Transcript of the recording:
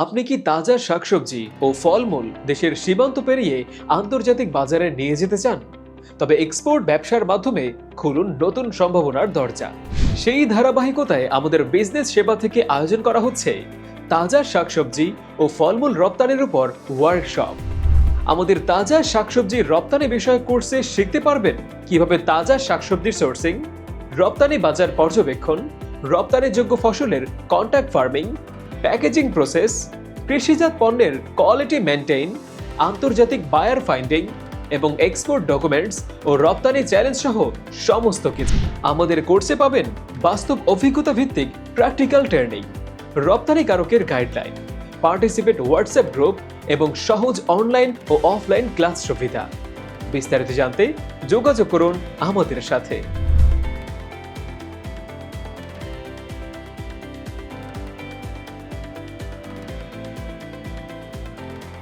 আপনি কি তাজা শাকসবজি ও ফলমূল দেশের সীমান্ত পেরিয়ে আন্তর্জাতিক বাজারে নিয়ে যেতে চান? তবে এক্সপোর্ট ব্যবসার মাধ্যমে খুলুন নতুন সম্ভাবনার দরজা। সেই ধারাবাহিকতায় আমাদের বিজনেস সেবা থেকে আয়োজন করা হচ্ছে তাজা শাকসবজি ও ফলমূল রপ্তানির উপর ওয়ার্কশপ আমাদের তাজা শাকসবজি রপ্তানি বিষয়ক কোর্সে শিখতে পারবেন কীভাবে তাজা শাকসবজির সোর্সিং রপ্তানি বাজার পর্যবেক্ষণ, রপ্তানিযোগ্য ফসলের কন্ট্যাক্ট ফার্মিং প্যাকেজিং প্রসেস কৃষিজাত পণ্যের কোয়ালিটি মেনটেইন আন্তর্জাতিক বায়ার ফাইন্ডিং এবং এক্সপোর্ট ডকুমেন্টস ও রপ্তানি চ্যালেঞ্জ সহ সমস্ত কিছু। আমাদের কোর্সে পাবেন বাস্তব অভিজ্ঞতা ভিত্তিক প্র্যাকটিক্যাল ট্রেনিং রপ্তানিকারকের গাইডলাইন পার্টিসিপেট হোয়াটসঅ্যাপ গ্রুপ এবং সহজ অনলাইন ও অফলাইন ক্লাস সুবিধা। বিস্তারিত জানতে যোগাযোগ করুন আমাদের সাথে।